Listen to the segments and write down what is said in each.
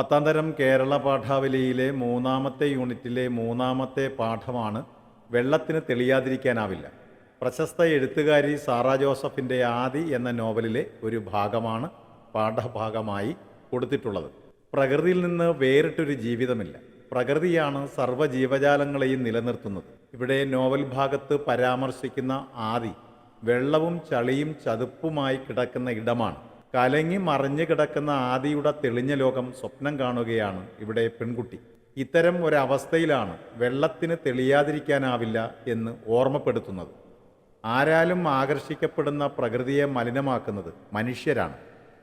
പത്താം തരം കേരള പാഠാവലിയിലെ മൂന്നാമത്തെ യൂണിറ്റിലെ മൂന്നാമത്തെ പാഠമാണ് വെള്ളത്തിന് തെളിയാതിരിക്കാനാവില്ല. പ്രശസ്ത എഴുത്തുകാരി സാറാ ജോസഫിന്റെ ആദി എന്ന നോവലിലെ ഒരു ഭാഗമാണ് പാഠഭാഗമായി കൊടുത്തിട്ടുള്ളത്. പ്രകൃതിയിൽ നിന്ന് വേറിട്ടൊരു ജീവിതമില്ല. പ്രകൃതിയാണ് സർവ ജീവജാലങ്ങളെയും നിലനിർത്തുന്നത്. ഇവിടെ നോവൽ ഭാഗത്ത് പരാമർശിക്കുന്ന ആദി വെള്ളവും ചളിയും ചതുപ്പുമായി കിടക്കുന്ന ഇടമാണ്. കലങ്ങി മറിഞ്ഞു കിടക്കുന്ന ആദിയുടെ തെളിഞ്ഞ ലോകം സ്വപ്നം കാണുകയാണ് ഇവിടെ പെൺകുട്ടി. ഇത്തരം ഒരവസ്ഥയിലാണ് വെള്ളത്തിന് തെളിയാതിരിക്കാനാവില്ല എന്ന് ഓർമ്മപ്പെടുത്തുന്നത്. ആരാലും ആകർഷിക്കപ്പെടുന്ന പ്രകൃതിയെ മലിനമാക്കുന്നത് മനുഷ്യരാണ്.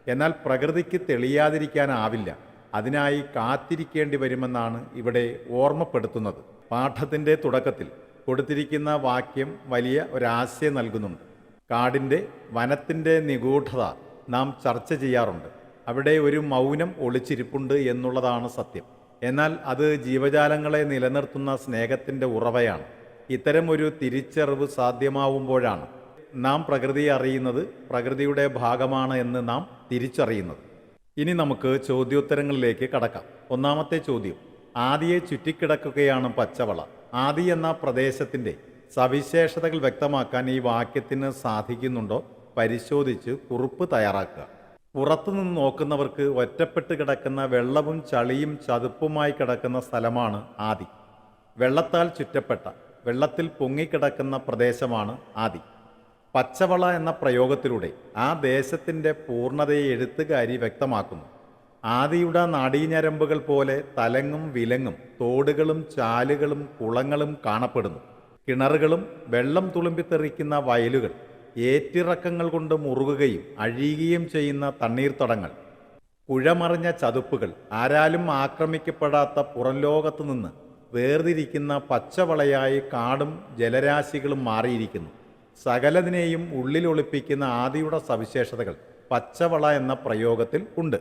എന്നാൽ പ്രകൃതിക്ക് തെളിയാതിരിക്കാനാവില്ല. അതിനായി കാത്തിരിക്കേണ്ടി വരുമെന്നാണ് ഇവിടെ ഓർമ്മപ്പെടുത്തുന്നത്. പാഠത്തിന്റെ തുടക്കത്തിൽ കൊടുത്തിരിക്കുന്ന വാക്യം വലിയ ഒരാശയം നൽകുന്നുണ്ട്. കാടിന്റെ വനത്തിന്റെ നിഗൂഢത നാം ചർച്ച ചെയ്യാറുണ്ട്. അവിടെ ഒരു മൗനം ഒളിച്ചിരിപ്പുണ്ട് എന്നുള്ളതാണ് സത്യം. എന്നാൽ അത് ജീവജാലങ്ങളെ നിലനിർത്തുന്ന സ്നേഹത്തിന്റെ ഉറവയാണ്. ഇത്തരം ഒരു തിരിച്ചറിവ് സാധ്യമാവുമ്പോഴാണ് നാം പ്രകൃതിയെ അറിയുന്നത് പ്രകൃതിയുടെ ഭാഗമാണ് എന്ന് നാം തിരിച്ചറിയുന്നത്. ഇനി നമുക്ക് ചോദ്യോത്തരങ്ങളിലേക്ക് കടക്കാം. ഒന്നാമത്തെ ചോദ്യം. ആദിയെ ചുറ്റിക്കിടക്കുകയാണ് പച്ചവള. ആദി എന്ന പ്രദേശത്തിന്റെ സവിശേഷതകൾ വ്യക്തമാക്കാൻ ഈ വാക്യത്തിന് സാധിക്കുന്നുണ്ടോ? പരിശോധിച്ച് കുറിപ്പ് തയ്യാറാക്കുക. പുറത്തുനിന്ന് നോക്കുന്നവർക്ക് ഒറ്റപ്പെട്ട് കിടക്കുന്ന വെള്ളവും ചളിയും ചതുപ്പുമായി കിടക്കുന്ന സ്ഥലമാണ് ആദി. വെള്ളത്താൽ ചുറ്റപ്പെട്ട വെള്ളത്തിൽ പൊങ്ങിക്കിടക്കുന്ന പ്രദേശമാണ് ആദി. പച്ചവള എന്ന പ്രയോഗത്തിലൂടെ ആ ദേശത്തിന്റെ പൂർണതയെ എഴുത്തുകാരി വ്യക്തമാക്കുന്നു. ആദിയുടെ നാടീഞരമ്പുകൾ പോലെ തലങ്ങും വിലങ്ങും തോടുകളും ചാലുകളും കുളങ്ങളും കാണപ്പെടുന്നു. കിണറുകളും വെള്ളം തുളുമ്പിത്തെറിക്കുന്ന വയലുകൾ ഏറ്റിറക്കങ്ങൾ കൊണ്ട് മുറുകുകയും അഴിയുകയും ചെയ്യുന്ന തണ്ണീർത്തടങ്ങൾ കുഴമറിഞ്ഞ ചതുപ്പുകൾ ആരാലും ആക്രമിക്കപ്പെടാത്ത പുറംലോകത്തു നിന്ന് വേർതിരിക്കുന്ന പച്ചവളയായി കാടും ജലരാശികളും മാറിയിരിക്കുന്നു. സകലതിനെയും ഉള്ളിലൊളിപ്പിക്കുന്ന ആദിയുടെ സവിശേഷതകൾ പച്ചവള എന്ന പ്രയോഗത്തിൽ ഉണ്ട്.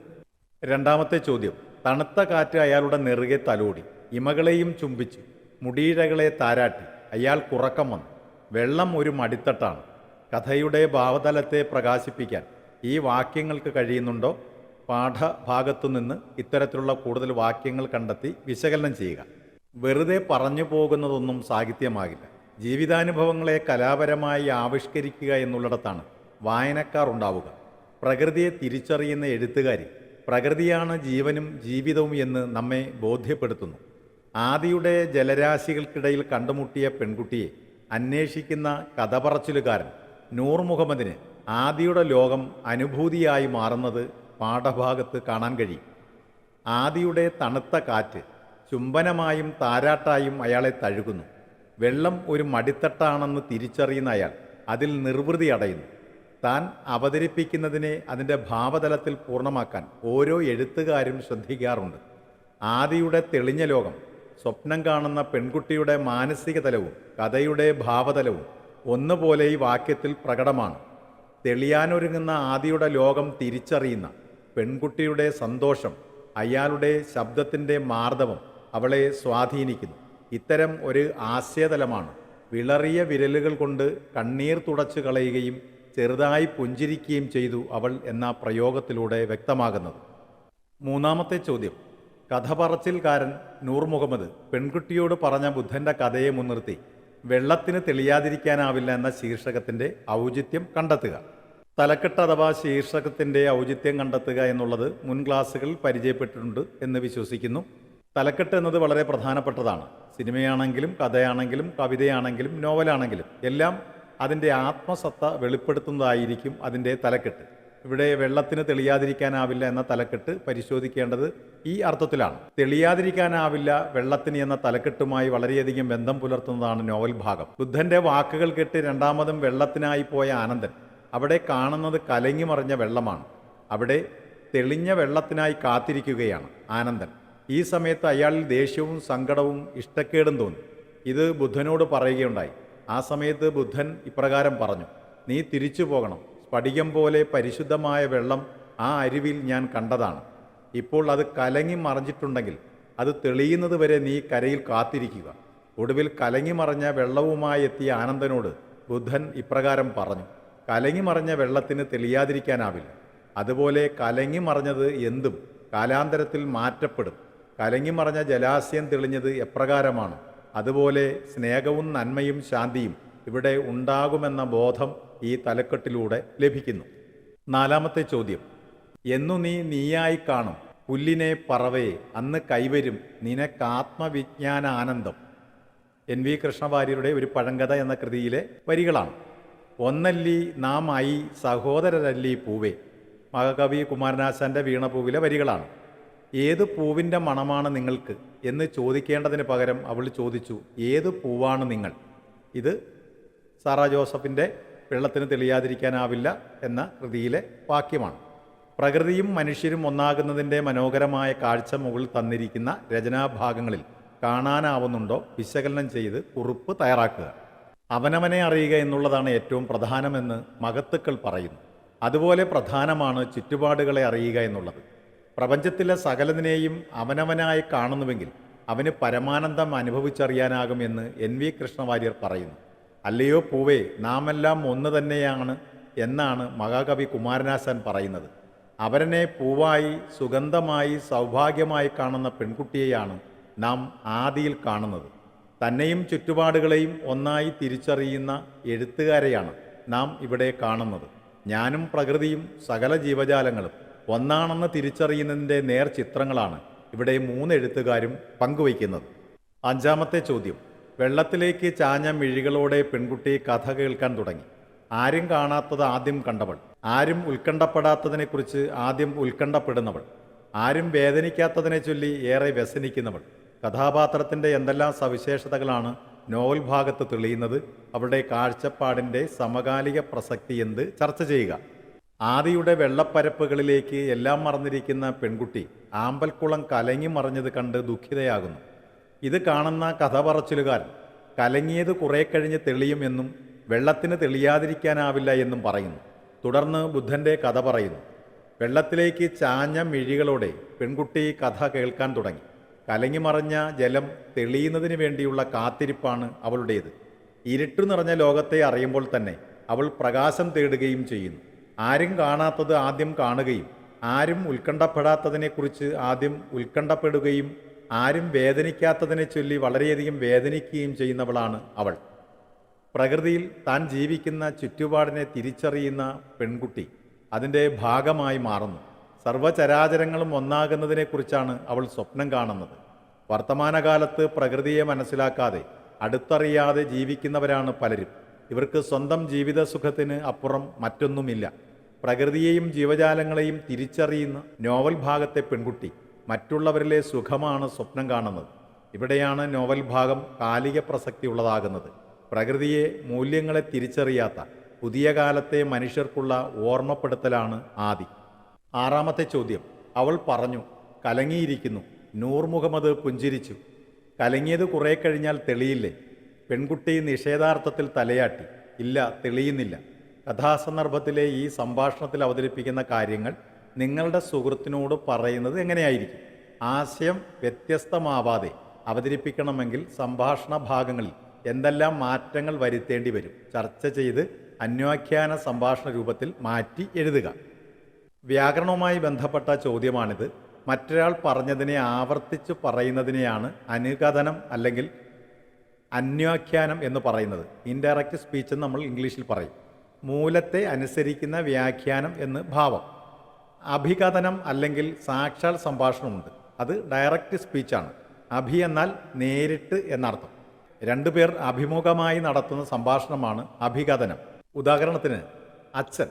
രണ്ടാമത്തെ ചോദ്യം തണുത്ത കാറ്റ് അയാളുടെ നെറുകെ തലോടി ഇമകളെയും ചുംബിച്ച് മുടിയിഴകളെ താരാട്ടി അയാൾ കുറക്കം വന്നു. വെള്ളം ഒരു മടിത്തട്ടാണ്. കഥയുടെ ഭാവതലത്തെ പ്രകാശിപ്പിക്കാൻ ഈ വാക്യങ്ങൾക്ക് കഴിയുന്നുണ്ടോ? പാഠഭാഗത്തു നിന്ന് ഇത്തരത്തിലുള്ള കൂടുതൽ വാക്യങ്ങൾ കണ്ടെത്തി വിശകലനം ചെയ്യുക. വെറുതെ പറഞ്ഞു പോകുന്നതൊന്നും സാഹിത്യമാകില്ല. ജീവിതാനുഭവങ്ങളെ കലാപരമായി ആവിഷ്കരിക്കുക എന്നുള്ളിടത്താണ് വായനക്കാർ ഉണ്ടാവുക. പ്രകൃതിയെ തിരിച്ചറിയുന്ന എഴുത്തുകാരി പ്രകൃതിയാണ് ജീവനും ജീവിതവും എന്ന് നമ്മെ ബോധ്യപ്പെടുത്തുന്നു. ആദിയുടെ ജലരാശികൾക്കിടയിൽ കണ്ടുമുട്ടിയ പെൺകുട്ടിയെ അന്വേഷിക്കുന്ന കഥ പറച്ചിലുകാരൻ നൂർ മുഹമ്മദിന് ആദിയുടെ ലോകം അനുഭൂതിയായി മാറുന്നത് പാഠഭാഗത്ത് കാണാൻ കഴിയും. ആദിയുടെ തണുത്ത കാറ്റ് ചുംബനമായും താരാട്ടായും അയാളെ തഴുകുന്നു. വെള്ളം ഒരു മടിത്തട്ടാണെന്ന് തിരിച്ചറിയുന്ന അയാൾ അതിൽ നിർവൃതി അടയുന്നു. താൻ അവതരിപ്പിക്കുന്നതിനെ അതിന്റെ ഭാവതലത്തിൽ പൂർണമാക്കാൻ ഓരോ എഴുത്തുകാരും ശ്രദ്ധിക്കാറുണ്ട്. ആദിയുടെ തെളിഞ്ഞ ലോകം സ്വപ്നം കാണുന്ന പെൺകുട്ടിയുടെ മാനസിക തലവും കഥയുടെ ഭാവതലവും ഒന്നുപോലെ ഈ വാക്യത്തിൽ പ്രകടമാണ്. തെളിയാനൊരുങ്ങുന്ന ആദിയുടെ ലോകം തിരിച്ചറിയുന്ന പെൺകുട്ടിയുടെ സന്തോഷം അയാളുടെ ശബ്ദത്തിന്റെ മാർദ്ദവം അവളെ സ്വാധീനിക്കുന്നു. ഇത്തരം ഒരു ആശയതലമാണ് വിളറിയ വിരലുകൾ കൊണ്ട് കണ്ണീർ തുടച്ചു കളയുകയും ചെറുതായി പുഞ്ചിരിക്കുകയും ചെയ്തു അവൾ എന്ന പ്രയോഗത്തിലൂടെ വ്യക്തമാകുന്നത്. മൂന്നാമത്തെ ചോദ്യം. കഥ പറച്ചിൽക്കാരൻ നൂർ മുഹമ്മദ് പെൺകുട്ടിയോട് പറഞ്ഞ ബുദ്ധന്റെ കഥയെ മുൻനിർത്തി. വെള്ളത്തിന് തെളിയാതിരിക്കാനാവില്ല എന്ന ശീർഷകത്തിന്റെ ഔചിത്യം കണ്ടെത്തുക. തലക്കെട്ട് അഥവാ ശീർഷകത്തിന്റെ ഔചിത്യം കണ്ടെത്തുക എന്നുള്ളത് മുൻ ക്ലാസ്സുകളിൽ പരിചയപ്പെട്ടിട്ടുണ്ട് എന്ന് വിശ്വസിക്കുന്നു. തലക്കെട്ട് എന്നത് വളരെ പ്രധാനപ്പെട്ടതാണ്. സിനിമയാണെങ്കിലും കഥയാണെങ്കിലും കവിതയാണെങ്കിലും നോവലാണെങ്കിലും എല്ലാം അതിന്റെ ആത്മസത്ത വെളിപ്പെടുത്തുന്നതായിരിക്കും അതിന്റെ തലക്കെട്ട്. ഇവിടെ വെള്ളത്തിന് തെളിയാതിരിക്കാനാവില്ല എന്ന തലക്കെട്ട് പരിശോധിക്കേണ്ടത് ഈ അർത്ഥത്തിലാണ്. തെളിയാതിരിക്കാനാവില്ല വെള്ളത്തിന് എന്ന തലക്കെട്ടുമായി വളരെയധികം ബന്ധം പുലർത്തുന്നതാണ് നോവൽ ഭാഗം. ബുദ്ധന്റെ വാക്കുകൾ കേട്ട് രണ്ടാമതും വെള്ളത്തിനായി പോയ ആനന്ദൻ അവിടെ കാണുന്നത് കലങ്ങി മറിഞ്ഞ വെള്ളമാണ്. അവിടെ തെളിഞ്ഞ വെള്ളത്തിനായി കാത്തിരിക്കുകയാണ് ആനന്ദൻ. ഈ സമയത്ത് അയാളിൽ ദേഷ്യവും സങ്കടവും ഇഷ്ടക്കേടും തോന്നി. ഇത് ബുദ്ധനോട് പറയുകയുണ്ടായി. ആ സമയത്ത് ബുദ്ധൻ ഇപ്രകാരം പറഞ്ഞു നീ തിരിച്ചു പോകണം. സ്ഫടികം പോലെ പരിശുദ്ധമായ വെള്ളം ആ അരുവിൽ ഞാൻ കണ്ടതാണ്. ഇപ്പോൾ അത് കലങ്ങി മറിഞ്ഞിട്ടുണ്ടെങ്കിൽ അത് തെളിയുന്നത് വരെ നീ കരയിൽ കാത്തിരിക്കുക. ഒടുവിൽ കലങ്ങി മറിഞ്ഞ വെള്ളവുമായി എത്തിയ ആനന്ദനോട് ബുദ്ധൻ ഇപ്രകാരം പറഞ്ഞു കലങ്ങി മറിഞ്ഞ വെള്ളത്തിന് തെളിയാതിരിക്കാനാവില്ല. അതുപോലെ കലങ്ങി മറിഞ്ഞത് എന്തും കാലാന്തരത്തിൽ മാറ്റപ്പെടും. കലങ്ങി മറിഞ്ഞ ജലാശയം തെളിഞ്ഞത് എപ്രകാരമാണ്? അതുപോലെ സ്നേഹവും നന്മയും ശാന്തിയും ഇവിടെ ഉണ്ടാകുമെന്ന ബോധം ഈ തലക്കെട്ടിലൂടെ ലഭിക്കുന്നു. നാലാമത്തെ ചോദ്യം. എന്നു നീ നീയായി കാണും. പുല്ലിനെ പറവയെ അന്ന് കൈവരും നിനക്കാത്മവിജ്ഞാനാനന്ദം. എൻ വി കൃഷ്ണവാര്യരുടെ ഒരു പഴങ്കഥ എന്ന കൃതിയിലെ വരികളാണ്. ഒന്നല്ലി നാം ആയി സഹോദരരല്ലി പൂവേ മഹാകവി കുമാരനാശാന്റെ വീണപൂവിലെ വരികളാണ്. ഏത് പൂവിന്റെ മണമാണ് നിങ്ങൾക്ക്? എന്ന് ചോദിക്കേണ്ടതിന് പകരം അവൾ ചോദിച്ചു ഏത് പൂവാണ് നിങ്ങൾ? ഇത് സാറാ ജോസഫിന്റെ വെള്ളത്തിന് തെളിയാതിരിക്കാനാവില്ല എന്ന കൃതിയിലെ വാക്യമാണ്. പ്രകൃതിയും മനുഷ്യരും ഒന്നാകുന്നതിന്റെ മനോഹരമായ കാഴ്ച മുകളിൽ തന്നിരിക്കുന്ന രചനാഭാഗങ്ങളിൽ കാണാനാവുന്നുണ്ടോ? വിശകലനം ചെയ്ത് കുറിപ്പ് തയ്യാറാക്കുക. അവനവനെ അറിയുക എന്നുള്ളതാണ് ഏറ്റവും പ്രധാനമെന്ന് മകത്തുക്കൾ പറയുന്നു. അതുപോലെ പ്രധാനമാണ് ചുറ്റുപാടുകളെ അറിയുക എന്നുള്ളത്. പ്രപഞ്ചത്തിലെ സകലതിനെയും അവനവനായി കാണുന്നുവെങ്കിൽ അവന് പരമാനന്ദം അനുഭവിച്ചറിയാനാകുമെന്ന് എൻ വി കൃഷ്ണവാര്യർ പറയുന്നു. അല്ലയോ പൂവേ നാമെല്ലാം ഒന്ന് തന്നെയാണ് എന്നാണ് മഹാകവി കുമാരനാശാൻ പറയുന്നത്. അവരനെ പൂവായി സുഗന്ധമായി സൗഭാഗ്യമായി കാണുന്ന പെൺകുട്ടിയെയാണ് നാം ആദിയിൽ കാണുന്നത്. തന്നെയും ചുറ്റുപാടുകളെയും ഒന്നായി തിരിച്ചറിയുന്ന എഴുത്തുകാരെയാണ് നാം ഇവിടെ കാണുന്നത്. ഞാനും പ്രകൃതിയും സകല ജീവജാലങ്ങളും ഒന്നാണെന്ന് തിരിച്ചറിയുന്നതിന്റെ നേർ ചിത്രങ്ങളാണ് ഇവിടെ മൂന്ന് എഴുത്തുകാരും പങ്കുവയ്ക്കുന്നത്. അഞ്ചാമത്തെ ചോദ്യം. വെള്ളത്തിലേക്ക് ചാഞ്ഞ മിഴികളോടെ പെൺകുട്ടി കഥ കേൾക്കാൻ തുടങ്ങി. ആരും കാണാത്തത് ആദ്യം കണ്ടവൾ. ആരും ഉത്കണ്ഠപ്പെടാത്തതിനെക്കുറിച്ച് ആദ്യം ഉത്കണ്ഠപ്പെടുന്നവൾ. ആരും വേദനിക്കാത്തതിനെ ചൊല്ലി ഏറെ വ്യസനിക്കുന്നവൾ. കഥാപാത്രത്തിന്റെ എന്തെല്ലാം സവിശേഷതകളാണ് നോവൽ ഭാഗത്ത് തെളിയുന്നത് അവരുടെ കാഴ്ചപ്പാടിന്റെ സമകാലിക പ്രസക്തി എന്ത് ചർച്ച ചെയ്യുക. ആദിയുടെ വെള്ളപ്പരപ്പുകളിലേക്ക് എല്ലാം മറന്നിരിക്കുന്ന പെൺകുട്ടി ആമ്പൽക്കുളം കലങ്ങി മറിഞ്ഞത് കണ്ട് ദുഃഖിതയാകുന്നു. ഇത് കാണുന്ന കഥ പറച്ചിലുകാരൻ കലങ്ങിയത് കുറേ കഴിഞ്ഞ് തെളിയുമെന്നും വെള്ളത്തിന് തെളിയാതിരിക്കാനാവില്ല എന്നും പറയുന്നു. തുടർന്ന് ബുദ്ധന്റെ കഥ പറയുന്നു. വെള്ളത്തിലേക്ക് ചാഞ്ഞ മിഴികളോടെ പെൺകുട്ടി കഥ കേൾക്കാൻ തുടങ്ങി. കലങ്ങി മറഞ്ഞ ജലം തെളിയുന്നതിന് വേണ്ടിയുള്ള കാത്തിരിപ്പാണ് അവളുടേത്. ഇരുട്ടു നിറഞ്ഞ ലോകത്തെ അറിയുമ്പോൾ തന്നെ അവൾ പ്രകാശം തേടുകയും ചെയ്യുന്നു. ആരും കാണാത്തത് ആദ്യം കാണുകയും ആരും ഉത്കണ്ഠപ്പെടാത്തതിനെക്കുറിച്ച് ആദ്യം ഉത്കണ്ഠപ്പെടുകയും ആരും വേദനിക്കാത്തതിനെ ചൊല്ലി വളരെയധികം വേദനിക്കുകയും ചെയ്യുന്നവളാണ് അവൾ. പ്രകൃതിയിൽ താൻ ജീവിക്കുന്ന ചുറ്റുപാടിനെ തിരിച്ചറിയുന്ന പെൺകുട്ടി അതിന്റെ ഭാഗമായി മാറുന്നു. സർവചരാചരങ്ങളും ഒന്നാകുന്നതിനെക്കുറിച്ചാണ് അവൾ സ്വപ്നം കാണുന്നത്. വർത്തമാനകാലത്ത് പ്രകൃതിയെ മനസ്സിലാക്കാതെ അടുത്തറിയാതെ ജീവിക്കുന്നവരാണ് പലരും. ഇവർക്ക് സ്വന്തം ജീവിതസുഖത്തിന് അപ്പുറം മറ്റൊന്നുമില്ല. പ്രകൃതിയെയും ജീവജാലങ്ങളെയും തിരിച്ചറിയുന്ന നോവൽ ഭാഗത്തെ പെൺകുട്ടി. മറ്റുള്ളവരിലെ സുഖമാണ് സ്വപ്നം കാണുന്നത്. ഇവിടെയാണ് നോവൽ ഭാഗം കാലിക പ്രസക്തിയുള്ളതാകുന്നത്. പ്രകൃതിയെ മൂല്യങ്ങളെ തിരിച്ചറിയാത്ത പുതിയ കാലത്തെ മനുഷ്യർക്കുള്ള ഓർമ്മപ്പെടുത്തലാണ് ആദി. ആറാമത്തെ ചോദ്യം. അവൾ പറഞ്ഞു കലങ്ങിയിരിക്കുന്നു. നൂർ മുഹമ്മദ് പുഞ്ചിരിച്ചു. കലങ്ങിയത് കുറേ കഴിഞ്ഞാൽ തെളിയില്ലേ? പെൺകുട്ടി നിഷേധാർത്ഥത്തിൽ തലയാട്ടി. ഇല്ല തെളിയുന്നില്ല. കഥാസന്ദർഭത്തിലെ ഈ സംഭാഷണത്തിൽ അവതരിപ്പിക്കുന്ന കാര്യങ്ങൾ നിങ്ങളുടെ സുഹൃത്തിനോട് പറയുന്നത് എങ്ങനെയായിരിക്കും? ആശയം വ്യത്യസ്തമാവാതെ അവതരിപ്പിക്കണമെങ്കിൽ സംഭാഷണ ഭാഗങ്ങളിൽ എന്തെല്ലാം മാറ്റങ്ങൾ വരുത്തേണ്ടി വരും? ചർച്ച ചെയ്ത് അന്വാഖ്യാന സംഭാഷണ രൂപത്തിൽ മാറ്റി എഴുതുക. വ്യാകരണവുമായി ബന്ധപ്പെട്ട ചോദ്യമാണിത്. മറ്റൊരാൾ പറഞ്ഞതിനെ ആവർത്തിച്ച് പറയുന്നതിനെയാണ് അനുകഥനം അല്ലെങ്കിൽ അന്വാഖ്യാനം എന്ന് പറയുന്നത്. ഇൻഡയറക്റ്റ് സ്പീച്ച് നമ്മൾ ഇംഗ്ലീഷിൽ പറയും. മൂലത്തെ അനുസരിക്കുന്ന വ്യാഖ്യാനം എന്ന് ഭാവം. അഭികഥനം അല്ലെങ്കിൽ സാക്ഷാൽ സംഭാഷണമുണ്ട്. അത് ഡയറക്റ്റ് സ്പീച്ചാണ് അഭി എന്നാൽ നേരിട്ട് എന്നർത്ഥം. രണ്ടുപേർ അഭിമുഖമായി നടത്തുന്ന സംഭാഷണമാണ് അഭികഥനം. ഉദാഹരണത്തിന് അച്ഛൻ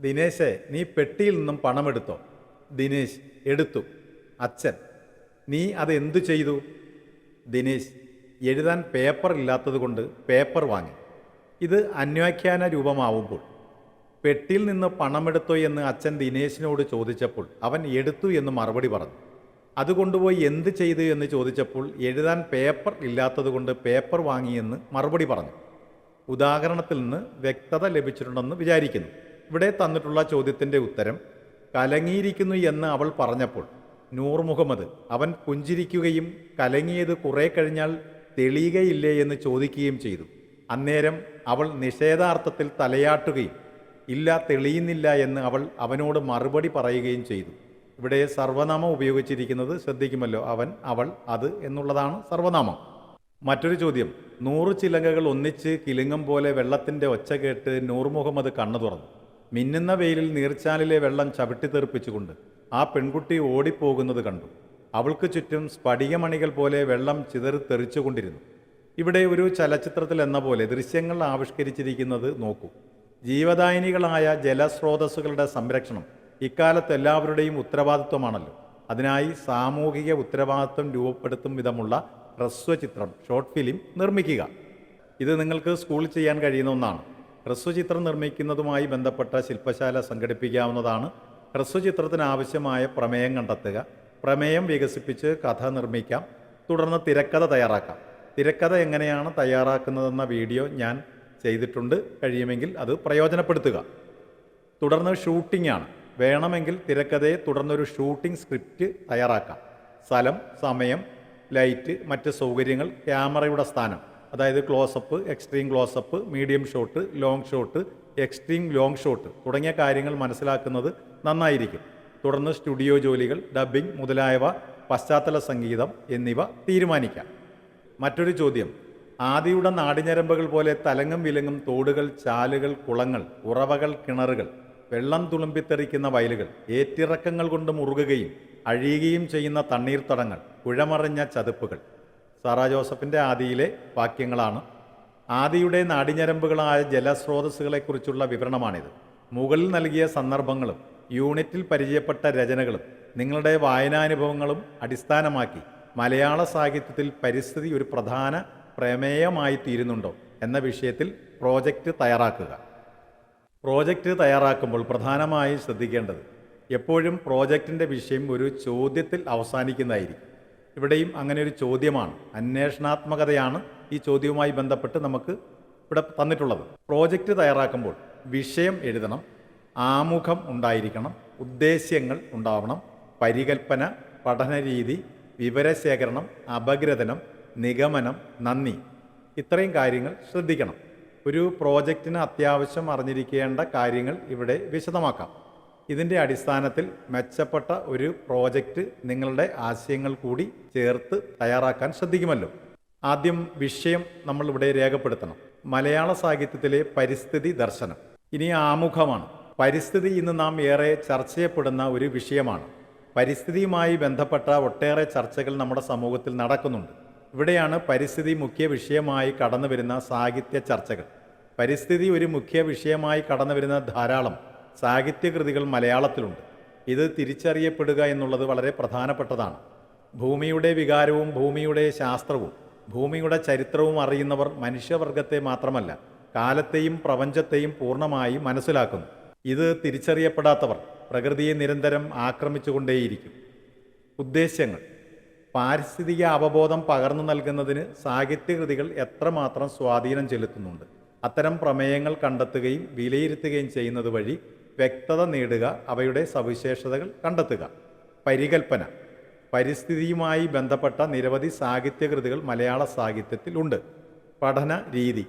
ദിനേശെ നീ പെട്ടിയിൽ നിന്നും പണമെടുത്തോ? ദിനേശ് എടുത്തു. അച്ഛൻ നീ അത് എന്തു ചെയ്തു? ദിനേശ് എഴുതാൻ പേപ്പർ ഇല്ലാത്തതുകൊണ്ട് പേപ്പർ വാങ്ങി. ഇത് അന്വാഖ്യാന രൂപമാവുമ്പോൾ പെട്ടിയിൽ നിന്ന് പണമെടുത്തോ എന്ന് അച്ഛൻ ദിനേശിനോട് ചോദിച്ചപ്പോൾ അവൻ എടുത്തു എന്ന് മറുപടി പറഞ്ഞു. അത് കൊണ്ടുപോയി എന്ത് ചെയ്തു എന്ന് ചോദിച്ചപ്പോൾ എഴുതാൻ പേപ്പർ ഇല്ലാത്തതുകൊണ്ട് പേപ്പർ വാങ്ങിയെന്ന് മറുപടി പറഞ്ഞു. ഉദാഹരണത്തിൽ നിന്ന് വ്യക്തത ലഭിച്ചിട്ടുണ്ടെന്ന് വിചാരിക്കുന്നു. ഇവിടെ തന്നിട്ടുള്ള ചോദ്യത്തിന്റെ ഉത്തരം കലങ്ങിയിരിക്കുന്നു എന്ന് അവൾ പറഞ്ഞപ്പോൾ നൂർ മുഹമ്മദ് അവൻ പുഞ്ചിരിക്കുകയും കലങ്ങിയത് കുറേ കഴിഞ്ഞാൽ തെളിയുകയില്ലേ എന്ന് ചോദിക്കുകയും ചെയ്തു. അന്നേരം അവൾ നിഷേധാർത്ഥത്തിൽ തലയാട്ടുകയും ഇല്ല തെളിയുന്നില്ല എന്ന് അവൾ അവനോട് മറുപടി പറയുകയും ചെയ്തു. ഇവിടെ സർവനാമം ഉപയോഗിച്ചിരിക്കുന്നത് ശ്രദ്ധിക്കുമല്ലോ അവൻ അവൾ അത് എന്നുള്ളതാണ് സർവനാമം. മറ്റൊരു ചോദ്യം. നൂറ് ചിലങ്കകൾ ഒന്നിച്ച് കിലുങ്ങം പോലെ വെള്ളത്തിന്റെ ഒച്ച കേട്ട് നൂർ മുഹമ്മദ് കണ്ണു തുറന്നു. മിന്നുന്ന വെയിലിൽ നീർച്ചാലിലെ വെള്ളം ചവിട്ടിത്തെറിപ്പിച്ചുകൊണ്ട് ആ പെൺകുട്ടി ഓടിപ്പോകുന്നത് കണ്ടു. അവൾക്ക് ചുറ്റും സ്ഫടികമണികൾ പോലെ വെള്ളം ചിതറി തെറിച്ചുകൊണ്ടിരുന്നു. ഇവിടെ ഒരു ചലച്ചിത്രത്തിൽ എന്ന പോലെ ദൃശ്യങ്ങൾ ആവിഷ്കരിച്ചിരിക്കുന്നത് നോക്കൂ. ജീവദായിനികളായ ജലസ്രോതസ്സുകളുടെ സംരക്ഷണം ഇക്കാലത്ത് എല്ലാവരുടെയും ഉത്തരവാദിത്വമാണല്ലോ. അതിനായി സാമൂഹിക ഉത്തരവാദിത്വം രൂപപ്പെടുത്തും വിധമുള്ള ഹ്രസ്വചിത്രം ഷോർട്ട് ഫിലിം നിർമ്മിക്കുക. ഇത് നിങ്ങൾക്ക് സ്കൂളിൽ ചെയ്യാൻ കഴിയുന്ന ഒന്നാണ്. ഹ്രസ്വചിത്രം നിർമ്മിക്കുന്നതുമായി ബന്ധപ്പെട്ട ശില്പശാല സംഘടിപ്പിക്കാവുന്നതാണ്. ഹ്രസ്വചിത്രത്തിന് ആവശ്യമായ പ്രമേയം കണ്ടെത്തുക പ്രമേയം വികസിപ്പിച്ച് കഥ നിർമ്മിക്കാം തുടർന്ന് തിരക്കഥ തയ്യാറാക്കാം. തിരക്കഥ എങ്ങനെയാണ് തയ്യാറാക്കുന്നതെന്ന വീഡിയോ ഞാൻ ചെയ്തിട്ടുണ്ട്. കഴിയുമെങ്കിൽ അത് പ്രയോജനപ്പെടുത്തുക. തുടർന്ന് ഷൂട്ടിംഗ് ആണ്. വേണമെങ്കിൽ തിരക്കഥയെ തുടർന്നൊരു ഷൂട്ടിംഗ് സ്ക്രിപ്റ്റ് തയ്യാറാക്കാം. സ്ഥലം സമയം ലൈറ്റ് മറ്റ് സൗകര്യങ്ങൾ ക്യാമറയുടെ സ്ഥാനം. അതായത് close up extreme close up medium shot long shot extreme long shot തുടങ്ങിയ കാര്യങ്ങൾ മനസ്സിലാക്കുന്നത് നന്നായിരിക്കും. തുടർന്ന് സ്റ്റുഡിയോ ജോലികൾ ഡബ്ബിംഗ് മുതലായവ പശ്ചാത്തല സംഗീതം എന്നിവ തീരുമാനിക്കാം. മറ്റൊരു ചോദ്യം. ആദിയുടെ നാടിഞ്ഞരമ്പുകൾ പോലെ തലങ്ങും വിലങ്ങും തോടുകൾ ചാലുകൾ കുളങ്ങൾ ഉറവകൾ കിണറുകൾ വെള്ളം തുളുമ്പിത്തെറിക്കുന്ന വയലുകൾ ഏറ്റിറക്കങ്ങൾ കൊണ്ട് മുറുകുകയും അഴിയുകയും ചെയ്യുന്ന തണ്ണീർത്തടങ്ങൾ കുഴമറിഞ്ഞ ചതുപ്പുകൾ. സാറാ ജോസഫിന്റെ ആദിയിലെ വാക്യങ്ങളാണ്. ആദിയുടെ നാടിഞ്ഞരമ്പുകളായ ജലസ്രോതസ്സുകളെക്കുറിച്ചുള്ള വിവരണമാണിത്. മുകളിൽ നൽകിയ സന്ദർഭങ്ങളും യൂണിറ്റിൽ പരിചയപ്പെട്ട രചനകളും നിങ്ങളുടെ വായനാനുഭവങ്ങളും അടിസ്ഥാനമാക്കി മലയാള സാഹിത്യത്തിൽ പരിസ്ഥിതി ഒരു പ്രധാന പ്രമേയമായി തീരുന്നുണ്ടോ എന്ന വിഷയത്തിൽ പ്രോജക്റ്റ് തയ്യാറാക്കുക. പ്രോജക്റ്റ് തയ്യാറാക്കുമ്പോൾ പ്രധാനമായി ശ്രദ്ധിക്കേണ്ടത് എപ്പോഴും പ്രോജക്റ്റിന്റെ വിഷയം ഒരു ചോദ്യത്തിൽ അവസാനിക്കുന്നതായിരിക്കും. ഇവിടെയും അങ്ങനെ ഒരു ചോദ്യമാണ്. അന്വേഷണാത്മകതയാണ് ഈ ചോദ്യവുമായി ബന്ധപ്പെട്ട് നമുക്ക് ഇവിടെ തന്നിട്ടുള്ളത്. പ്രോജക്റ്റ് തയ്യാറാക്കുമ്പോൾ വിഷയം എഴുതണം ആമുഖം ഉണ്ടായിരിക്കണം ഉദ്ദേശ്യങ്ങൾ ഉണ്ടാവണം പരികൽപ്പന പഠനരീതി വിവരശേഖരണം അപഗ്രഥനം നിഗമനം നന്ദി. ഇത്രയും കാര്യങ്ങൾ ശ്രദ്ധിക്കണം. ഒരു പ്രോജക്റ്റിന് അത്യാവശ്യം അറിഞ്ഞിരിക്കേണ്ട കാര്യങ്ങൾ ഇവിടെ വിശദമാക്കാം. ഇതിന്റെ അടിസ്ഥാനത്തിൽ മെച്ചപ്പെട്ട ഒരു പ്രോജക്റ്റ് നിങ്ങളുടെ ആശയങ്ങൾ കൂടി ചേർത്ത് തയ്യാറാക്കാൻ ശ്രദ്ധിക്കുമല്ലോ. ആദ്യം വിഷയം നമ്മൾ ഇവിടെ രേഖപ്പെടുത്തണം. മലയാള സാഹിത്യത്തിലെ പരിസ്ഥിതി ദർശനം. ഇനി ആമുഖമാണ്. പരിസ്ഥിതി ഇന്ന് നാം ഏറെ ചർച്ച ചെയ്യപ്പെടുന്ന ഒരു വിഷയമാണ്. പരിസ്ഥിതിയുമായി ബന്ധപ്പെട്ട ഒട്ടേറെ ചർച്ചകൾ നമ്മുടെ സമൂഹത്തിൽ നടക്കുന്നുണ്ട്. ഇവിടെയാണ് പരിസ്ഥിതി മുഖ്യ വിഷയമായി കടന്നു വരുന്ന സാഹിത്യ ചർച്ചകൾ. പരിസ്ഥിതി ഒരു മുഖ്യ വിഷയമായി കടന്നു വരുന്ന ധാരാളം സാഹിത്യകൃതികൾ മലയാളത്തിലുണ്ട്. ഇത് തിരിച്ചറിയപ്പെടുക എന്നുള്ളത് വളരെ പ്രധാനപ്പെട്ടതാണ്. ഭൂമിയുടെ വികാരവും ഭൂമിയുടെ ശാസ്ത്രവും ഭൂമിയുടെ ചരിത്രവും അറിയുന്നവർ മനുഷ്യവർഗത്തെ മാത്രമല്ല കാലത്തെയും പ്രപഞ്ചത്തെയും പൂർണമായി മനസ്സിലാക്കുന്നു. ഇത് തിരിച്ചറിയപ്പെടാത്തവർ പ്രകൃതിയെ നിരന്തരം ആക്രമിച്ചുകൊണ്ടേയിരിക്കും. ഉദ്ദേശ്യങ്ങൾ. പാരിസ്ഥിതിക അവബോധം പകർന്നു നൽകുന്നതിന് സാഹിത്യകൃതികൾ എത്രമാത്രം സ്വാധീനം ചെലുത്തുന്നുണ്ട്. അത്തരം പ്രമേയങ്ങൾ കണ്ടെത്തുകയും വിലയിരുത്തുകയും ചെയ്യുന്നത് വഴി വ്യക്തത നേടുക അവയുടെ സവിശേഷതകൾ കണ്ടെത്തുക. പരികൽപ്പന. പരിസ്ഥിതിയുമായി ബന്ധപ്പെട്ട നിരവധി സാഹിത്യകൃതികൾ മലയാള സാഹിത്യത്തിലുണ്ട് പഠന രീതി.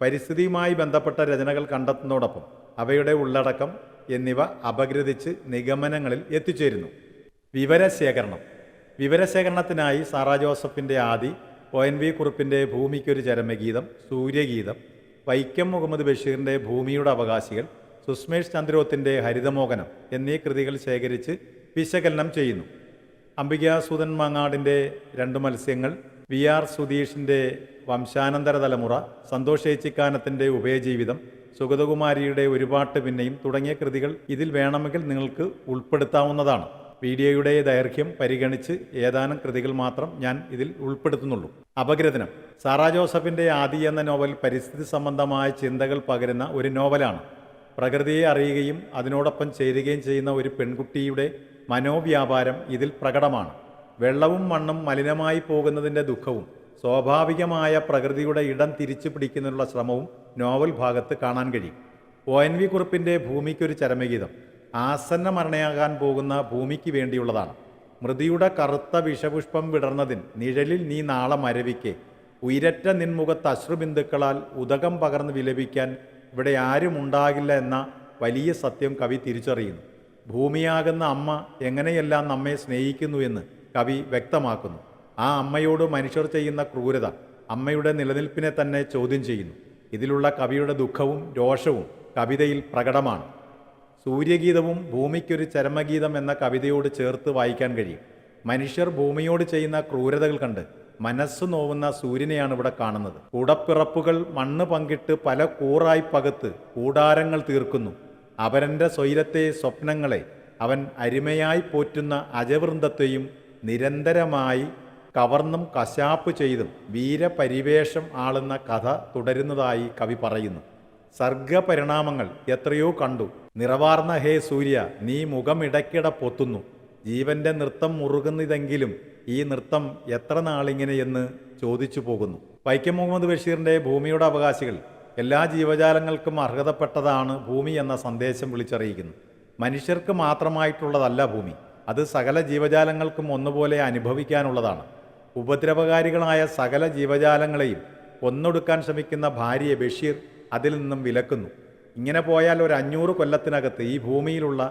പരിസ്ഥിതിയുമായി ബന്ധപ്പെട്ട രചനകൾ കണ്ടെത്തുന്നതോടൊപ്പം അവയുടെ ഉള്ളടക്കം എന്നിവ അപഗ്രഥിച്ച് നിഗമനങ്ങളിൽ എത്തിച്ചേരുന്നു. വിവരശേഖരണം. വിവരശേഖരണത്തിനായി സാറാ ജോസഫിന്റെ ആദി ഒ എൻ വി കുറുപ്പിന്റെ ഭൂമിക്കൊരു ചരമഗീതം സൂര്യഗീതം വൈക്കം മുഹമ്മദ് ബഷീറിന്റെ ഭൂമിയുടെ അവകാശികൾ സുസ്മേഷ് ചന്ദ്രോത്തിന്റെ ഹരിതമോഹനം എന്നീ കൃതികൾ ശേഖരിച്ച് വിശകലനം ചെയ്യുന്നു. അംബികാസൂതൻ മാങ്ങാടിന്റെ രണ്ട് മത്സ്യങ്ങൾ വി ആർ സുധീഷിന്റെ വംശാനന്തര തലമുറ സന്തോഷ് ഏച്ചിക്കാനത്തിന്റെ ഉഭയജീവിതം സുഗതകുമാരിയുടെ ഒരുപാട്ട് പിന്നെയും തുടങ്ങിയ കൃതികൾ ഇതിൽ വേണമെങ്കിൽ നിങ്ങൾക്ക് ഉൾപ്പെടുത്താവുന്നതാണ്. വീഡിയോയുടെ ദൈർഘ്യം പരിഗണിച്ച് ഏതാനും കൃതികൾ മാത്രം ഞാൻ ഇതിൽ ഉൾപ്പെടുത്തുന്നുള്ളൂ. അപഗ്രഥനം. സാറാ ജോസഫിന്റെ ആദി എന്ന നോവൽ പരിസ്ഥിതി സംബന്ധമായ ചിന്തകൾ പകരുന്ന ഒരു നോവലാണ്. പ്രകൃതിയെ അറിയുകയും അതിനോടൊപ്പം ചേരുകയും ചെയ്യുന്ന ഒരു പെൺകുട്ടിയുടെ മനോവ്യാപാരം ഇതിൽ പ്രകടമാണ്. വെള്ളവും മണ്ണും മലിനമായി പോകുന്നതിന്റെ ദുഃഖവും സ്വാഭാവികമായ പ്രകൃതിയുടെ ഇടം തിരിച്ചു പിടിക്കുന്നതിനുള്ള ശ്രമവും നോവൽ ഭാഗത്ത് കാണാൻ കഴിയും. ഒ എൻ വി കുറിപ്പിന്റെ ഭൂമിക്കൊരു ചരമഗീതം. ആസന്ന മരണയാകാൻ പോകുന്ന ഭൂമിക്ക് വേണ്ടിയുള്ളതാണ്. മൃതിയുടെ കറുത്ത വിഷപുഷ്പം വിടർന്നതിൻ നിഴലിൽ നീ നാളെ മരവിക്കെ. ഉയരറ്റ നിൻമുഖത്ത് അശ്രുബിന്ദുക്കളാൽ ഉദകം പകർന്ന് വിലപിക്കാൻ ഇവിടെ ആരും ഉണ്ടാകില്ല എന്ന വലിയ സത്യം കവി തിരിച്ചറിയുന്നു. ഭൂമിയാകുന്ന അമ്മ എങ്ങനെയെല്ലാം നമ്മെ സ്നേഹിക്കുന്നു എന്ന് കവി വ്യക്തമാക്കുന്നു. ആ അമ്മയോട് മനുഷ്യർ ചെയ്യുന്ന ക്രൂരത അമ്മയുടെ നിലനിൽപ്പിനെ തന്നെ ചോദ്യം ചെയ്യുന്നു. ഇതിലുള്ള കവിയുടെ ദുഃഖവും രോഷവും കവിതയിൽ പ്രകടമാണ്. സൂര്യഗീതവും ഭൂമിക്കൊരു ചരമഗീതം എന്ന കവിതയോട് ചേർത്ത് വായിക്കാൻ കഴിയും. മനുഷ്യർ ഭൂമിയോട് ചെയ്യുന്ന ക്രൂരതകൾ കണ്ട് മനസ്സു നോവുന്ന സൂര്യനെയാണ് ഇവിടെ കാണുന്നത്. കൂടപ്പിറപ്പുകൾ മണ്ണ് പങ്കിട്ട് പല കൂറായി പകത്ത് കൂടാരങ്ങൾ തീർക്കുന്നു. അവരന്റെ സ്വൈരത്തെ സ്വപ്നങ്ങളെ അവൻ അരുമയായി പോറ്റുന്ന അജവൃന്ദത്തെയും നിരന്തരമായി കവർന്നും കശാപ്പ് ചെയ്തും വീരപരിവേഷം ആളുന്ന കഥ തുടരുന്നതായി കവി പറയുന്നു. സർഗപരിണാമങ്ങൾ എത്രയോ കണ്ടു. നിറവാർന്ന ഹേ സൂര്യ നീ മുഖം ഇടയ്ക്കിട പൊത്തുന്നു. ജീവന്റെ നൃത്തം മുറുകുന്നതെങ്കിലും ഈ നൃത്തം എത്ര നാളിങ്ങനെയെന്ന് ചോദിച്ചു പോകുന്നു. വൈക്കം മുഹമ്മദ് ബഷീറിന്റെ ഭൂമിയുടെ അവകാശികൾ എല്ലാ ജീവജാലങ്ങൾക്കും അർഹതപ്പെട്ടതാണ് ഭൂമി എന്ന സന്ദേശം വിളിച്ചറിയിക്കുന്നു. മനുഷ്യർക്ക് മാത്രമായിട്ടുള്ളതല്ല ഭൂമി. അത് സകല ജീവജാലങ്ങൾക്കും ഒന്നുപോലെ അനുഭവിക്കാനുള്ളതാണ്. ഉപദ്രവകാരികളായ സകല ജീവജാലങ്ങളെയും ഒന്നൊടുക്കാൻ ശ്രമിക്കുന്ന ഭാര്യയെ ബഷീർ അതിൽ നിന്നും വിലക്കുന്നു. ഇങ്ങനെ പോയാൽ ഒരു അഞ്ഞൂറ് കൊല്ലത്തിനകത്ത് ഈ ഭൂമിയിലുള്ള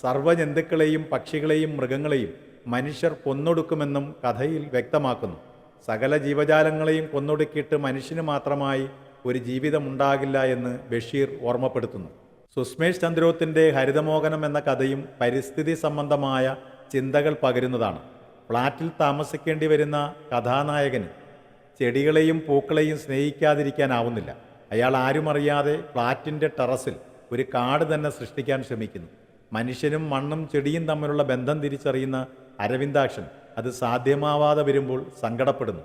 സർവജന്തുക്കളെയും പക്ഷികളെയും മൃഗങ്ങളെയും മനുഷ്യർ കൊന്നൊടുക്കുമെന്നും കഥയിൽ വ്യക്തമാക്കുന്നു. സകല ജീവജാലങ്ങളെയും കൊന്നൊടുക്കിയിട്ട് മനുഷ്യന് മാത്രമായി ഒരു ജീവിതമുണ്ടാകില്ല എന്ന് ബഷീർ ഓർമ്മപ്പെടുത്തുന്നു. സുസ്മേഷ് ചന്ദ്രോത്തിന്റെ ഹരിതമോഹനം എന്ന കഥയും പരിസ്ഥിതി സംബന്ധമായ ചിന്തകൾ പകരുന്നതാണ്. ഫ്ളാറ്റിൽ താമസിക്കേണ്ടി വരുന്ന കഥാനായകന് ചെടികളെയും പൂക്കളെയും സ്നേഹിക്കാതിരിക്കാനാവുന്നില്ല. അയാൾ ആരും അറിയാതെ ഫ്ളാറ്റിന്റെ ടെറസിൽ ഒരു കാട് തന്നെ സൃഷ്ടിക്കാൻ ശ്രമിക്കുന്നു. മനുഷ്യനും മണ്ണും ചെടിയും തമ്മിലുള്ള ബന്ധം തിരിച്ചറിയുന്ന അരവിന്ദാക്ഷൻ അത് സാധ്യമാവാതെ വരുമ്പോൾ സങ്കടപ്പെടുന്നു.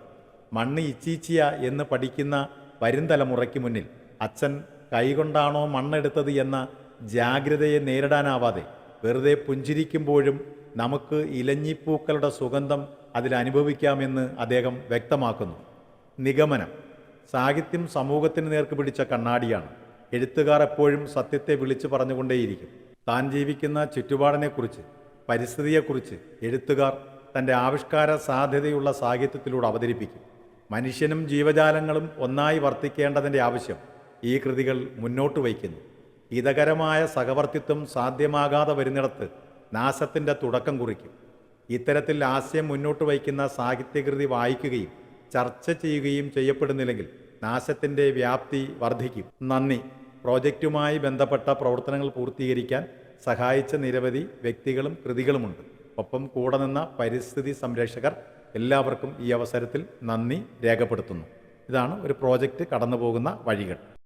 മണ്ണ് ഇച്ചീച്ചിയ എന്ന് പഠിക്കുന്ന വരും തലമുറയ്ക്ക് മുന്നിൽ അച്ഛൻ കൈകൊണ്ടാണോ മണ്ണെടുത്തത് എന്ന ജാഗ്രതയെ നേരിടാനാവാതെ വെറുതെ പുഞ്ചിരിക്കുമ്പോഴും നമുക്ക് ഇലഞ്ഞിപ്പൂക്കളുടെ സുഗന്ധം അതിൽ അനുഭവിക്കാമെന്ന് അദ്ദേഹം വ്യക്തമാക്കുന്നു. നിഗമനം. സാഹിത്യം സമൂഹത്തിന് നേർക്ക് പിടിച്ച കണ്ണാടിയാണ്. എഴുത്തുകാർ എപ്പോഴും സത്യത്തെ വിളിച്ചു പറഞ്ഞുകൊണ്ടേയിരിക്കും. താൻ ജീവിക്കുന്ന ചുറ്റുപാടിനെക്കുറിച്ച് പരിസ്ഥിതിയെക്കുറിച്ച് എഴുത്തുകാർ തന്റെ ആവിഷ്കാര സാധ്യതയുള്ള സാഹിത്യത്തിലൂടെ അവതരിപ്പിക്കും. മനുഷ്യനും ജീവജാലങ്ങളും ഒന്നായി വർത്തിക്കേണ്ടതിന്റെ ആവശ്യം ഈ കൃതികൾ മുന്നോട്ട് വയ്ക്കുന്നു. ഹിതകരമായ സഹവർത്തിത്വം സാധ്യമാകാതെ വരുന്നിടത്ത് നാശത്തിന്റെ തുടക്കം കുറിക്കും. ഇത്തരത്തിൽ ആശയം മുന്നോട്ട് വയ്ക്കുന്ന സാഹിത്യകൃതി വായിക്കുകയും ചർച്ച ചെയ്യുകയും ചെയ്യപ്പെടുന്നില്ലെങ്കിൽ നാശത്തിന്റെ വ്യാപ്തി വർദ്ധിക്കും. നന്ദി. പ്രോജക്റ്റുമായി ബന്ധപ്പെട്ട പ്രവർത്തനങ്ങൾ പൂർത്തീകരിക്കാൻ സഹായിച്ച നിരവധി വ്യക്തികളും കൃതികളുമുണ്ട്. ഒപ്പം കൂടെ നിന്ന പരിസ്ഥിതി സംരക്ഷകർ എല്ലാവർക്കും ഈ അവസരത്തിൽ നന്ദി രേഖപ്പെടുത്തുന്നു. ഇതാണ് ഒരു പ്രോജക്റ്റ് കടന്നു പോകുന്ന വഴികൾ.